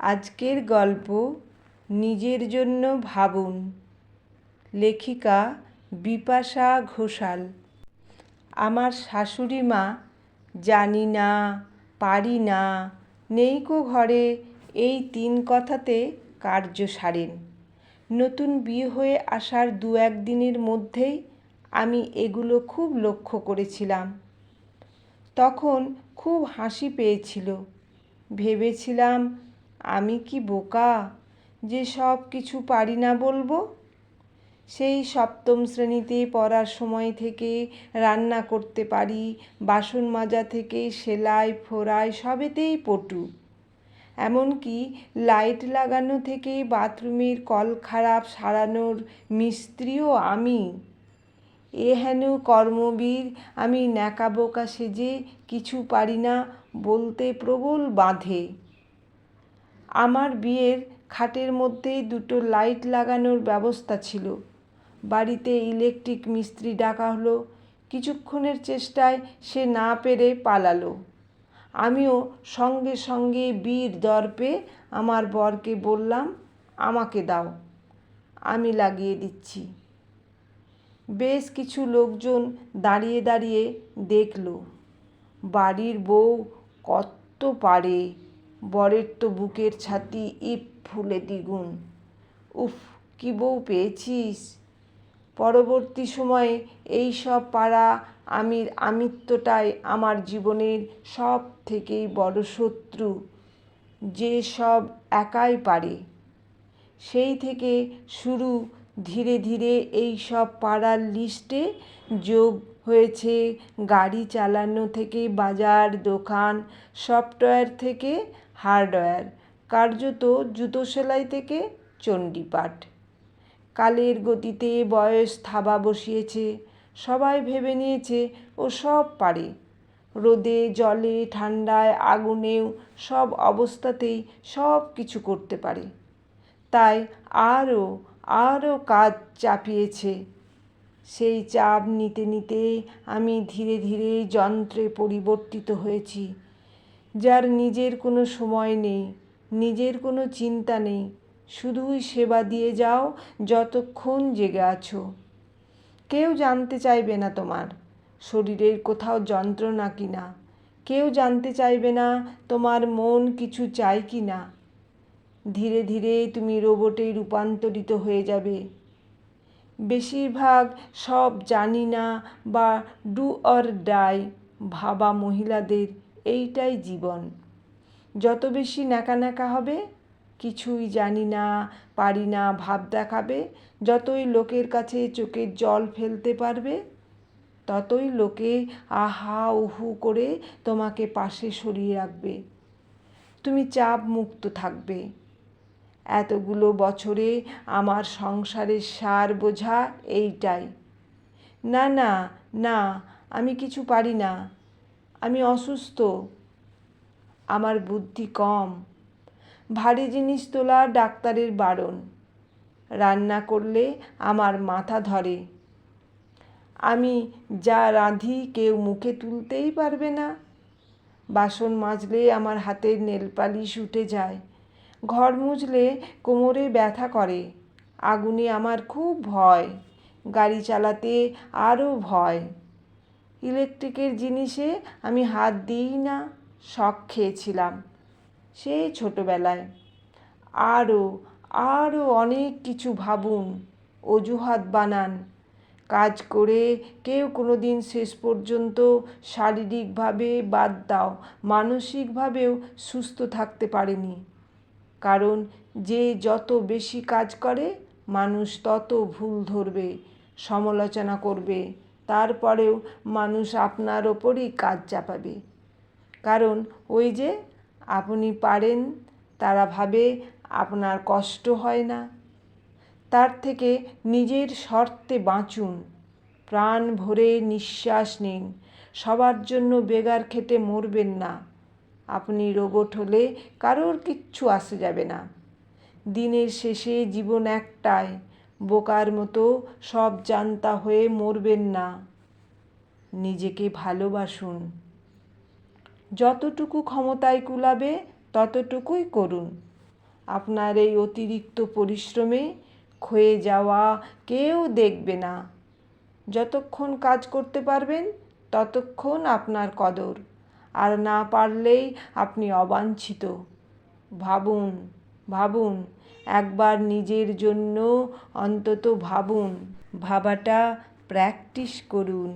আজকের গল্প নিজের জন্য ভাবুন। লেখিকা বিপাশা ঘোষাল। আমার শাশুড়ি মা জানি না, পারি না নেইকো ঘরে এই তিন কথাতে কার্য সারেন। নতুন বিয়ে হয়ে আসার দু এক দিনের মধ্যেই আমি এগুলো খুব লক্ষ্য করেছিলাম। তখন খুব হাসি পেয়েছিল। ভেবেছিলাম আমি কি বোকা যে সব কিছু পারি না বলব? সেই সপ্তম শ্রেণীতে পড়ার সময় থেকে রান্না করতে পারি, বাসন মাজা থেকে সেলাই, ফোড়াই সবেতেই পটু। এমনকি লাইট লাগানো থেকে বাথরুমের কল খারাপ সারানোর মিস্ত্রিও আমি। এ হেন কর্মবীর, আমি ন্যাকা বোকা সেজে কিছু পারি না বলতে প্রবল বাঁধে। আমার বিয়ের খাটের মধ্যেই দুটো লাইট লাগানোর ব্যবস্থা ছিল। বাড়িতে ইলেকট্রিক মিস্ত্রি ডাকা হলো। কিছুক্ষণের চেষ্টায় সে না পেরে পালালো। আমিও সঙ্গে সঙ্গে বীর দর্পে আমার বরকে বললাম, আমাকে দাও, আমি লাগিয়ে দিচ্ছি। বেশ কিছু লোকজন দাঁড়িয়ে দাঁড়িয়ে দেখল। বাড়ির বউ কত পারে। বরের তো বুকের ছাতি ইপ ফুলে দ্বিগুণ। উফ, কি বউ পেয়েছিস? পরবর্তী সময়ে এই সব পাড়া আমির আমিত্বটাই আমার জীবনের সব থেকেই বড় শত্রু। যে সব একাই পারে। সেই থেকে শুরু ধীরে ধীরে এই সব পাড়ার লিস্টে যোগ হয়েছে গাড়ি চালানো থেকে বাজার, দোকান, সফটওয়্যার থেকে হার্ডওয়্যার। কার্যত জুতো সেলাই থেকে চণ্ডীপাঠ। কালের গতিতে বয়স থাবা বসিয়েছে, সবাই ভেবে নিয়েছে ও সব পারে। রোদে, জলে, ঠান্ডায়, আগুনেও সব অবস্থাতেই সব কিছু করতে পারে। তাই আরও আরও কাজ চাপিয়েছে। সেই চাপ নিতে নিতে আমি ধীরে ধীরে যন্ত্রে পরিবর্তিত হয়েছি। যার নিজের কোনো সময় নেই, নিজের কোনো চিন্তা নেই, শুধুই সেবা দিয়ে যাও যতক্ষণ জেগে আছো। কেউ জানতে চাইবে না তোমার, শরীরের কোথাও যন্ত্রণা কি না কেউ জানতে চাইবে না তোমার মন কিছু চাই কি না ধীরে ধীরে তুমি রোবটে রূপান্তরিত হয়ে যাবে। বেশিরভাগ সব জানি না বা ডু অর ডাই ভাবা মহিলাদের এইটাই জীবন। যত বেশি ন্যাকা ন্যাকা হবে, কিছুই জানি না, পারি না, ভাব দেখাবে, যতই লোকের কাছে চোখের জল ফেলতে পারবে, ততই লোকে আহা উহু করে তোমাকে পাশে সরিয়ে রাখবে। তুমি চাপ মুক্ত থাকবে। এতগুলো বছরে আমার সংসারের সার বোঝা এইটাই। না না না, আমি কিছু পারি না। আমি অসুস্থ। আমার বুদ্ধি কম। ভারী জিনিস তোলা ডাক্তারের বারণ। রান্না করলে আমার মাথা ধরে। আমি যা রাঁধি কেউ মুখে তুলতেই পারবে না। বাসন মাজলে আমার হাতের নেলপালিশ উঠে যায়। ঘর মুজলে কোমরে ব্যথা করে। আগুনে আমার খুব ভয়। গাড়ি চালাতে আরও ভয়। ইলেকট্রিকের জিনিসে আমি হাত দিই না, শখ খেয়েছিলাম সেই ছোটোবেলায়। আরও আরও অনেক কিছু ভাবুন, অজুহাত বানান। কাজ করে কেউ কোনো দিন শেষ পর্যন্ত শারীরিকভাবে বাদ দাও, মানসিকভাবেও সুস্থ থাকতে পারেনি। কারণ যে যত বেশি কাজ করে, মানুষ তত ভুল ধরবে, সমালোচনা করবে। তারপরেও মানুষ আপনার ওপরই কাজ চাপাবে। কারণ ওই যে আপনি পারেন, তারা ভাবে আপনার কষ্ট হয় না। তার থেকে নিজের শর্তে বাঁচুন। প্রাণ ভরে নিঃশ্বাস নিন। সবার জন্য বেগার খেটে মরবেন না। আপনি রোবট হলে কারোর কিচ্ছু আসে যাবে না। দিনের শেষে জীবন একটাই। বোকার মতো সব জানতা হয়ে মরবেন না। নিজেকে ভালোবাসুন। যতটুকু ক্ষমতায় কুলাবে, ততটুকুই করুন। আপনার এই অতিরিক্ত পরিশ্রমে ক্ষয়ে যাওয়া কেউ দেখবে না। যতক্ষণ কাজ করতে পারবেন, ততক্ষণ আপনার কদর। আর না পারলেই আপনি অবাঞ্ছিত। ভাবুন ভাবুন। একবার নিজের জন্য অন্তত ভাবুন ভাবাটা প্র্যাকটিস করুন।